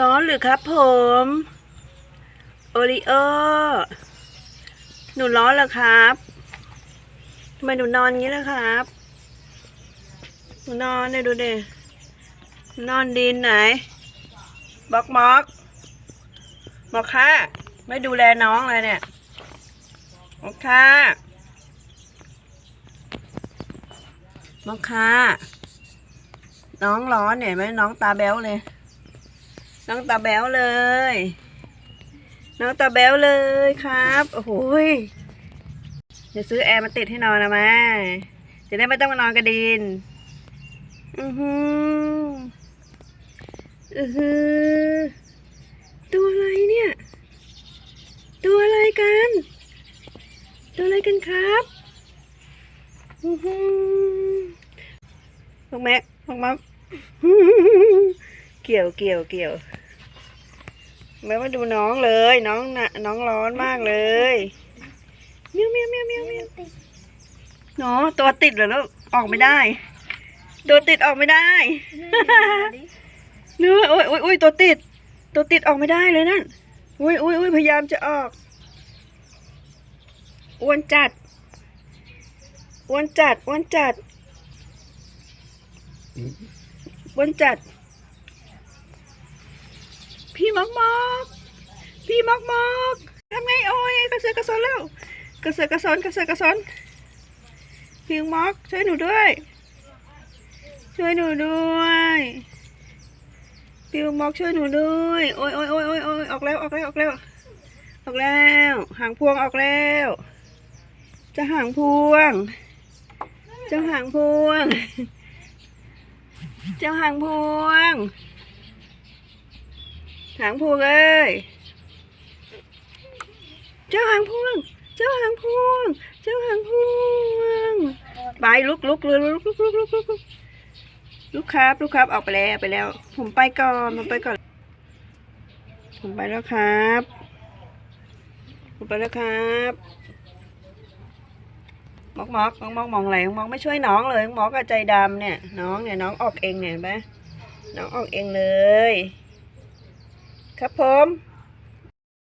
ร้อนหรือครับผม โอริโอ หนูร้อนเหรอครับทำไมหนูนอนงี้ล่ะครับ หนูนอนเนี่ยดูดินอนดินไหนบอกมอกบอกค่ะ ไม่ดูแลน้องเลยเนี่ยบอกค่ะบอกค่ะ น้องร้อนเนี่ยไหมน้องตาแบ๊วเลย น้องตาแบ๊วเลย น้องตาแบ๊วเลยครับ โอ้โหยเดี๋ยวซื้อแอร์มาติดให้นอนนะแม่จะได้ไม่ต้องมานอนกระดิน อือหืออือหือตัวอะไรเนี่ย ตัวอะไรกัน ตัวอะไรกันครับอือหือพวกแม็กพวกมักเกี่ยวเกี่ยวเกี่ยว แม่มาดูน้องเลย น้องน่ะน้องร้อนมากเลยเมียวเมียวเมียวเมียวเมียวเนาะตัวติดเหรอลูกออกไม่ได้ ตัวติดออกไม่ได้เนื้อโอ้ยโอ้ยโอ้ยตัวติด ตัวติดออกไม่ได้เลยนั่นโอ้ยโอ้ยโอ้ยพยายามจะออกอ้วนจัดอ้วนจัดอ้วนจัดอ้วนจัด พี่มอกมอกพี่มอกมอกทำไงโอ้ยกระเสือกกระสนแล้วกระเสือกกระสนกระเสือกกระสนพี่มอกช่วยหนูด้วย ช่วยหนูด้วยพี่มอกช่วยหนูด้วยโอ้ยโอ้ยโอ้ยโอ้ยโอ้ยออกแล้วออกแล้วออกแล้วออกแล้วหางพวงออกแล้ว จะหางพวงเจ้าหางพวงเจ้าหางพวง หางพวงเอ้ย เจ้าหางพวง เจ้าหางพวง เจ้าหางพวง ไปลุกลุกเลยลุกลุกลุกลุกลุกลุกลุกครับลุกครับออกไปแล้วไปแล้ว ผมไปก่อนผมไปก่อน ผมไปแล้วครับ ผมไปแล้วครับมอกมอกมอกมอกมองอะไรมอกไม่ช่วยน้องเลยมอกก็ใจดำเนี่ย น้องเนี่ยน้องออกเองเนี่ยเห็นไหมน้องออกเองเลย ครับผม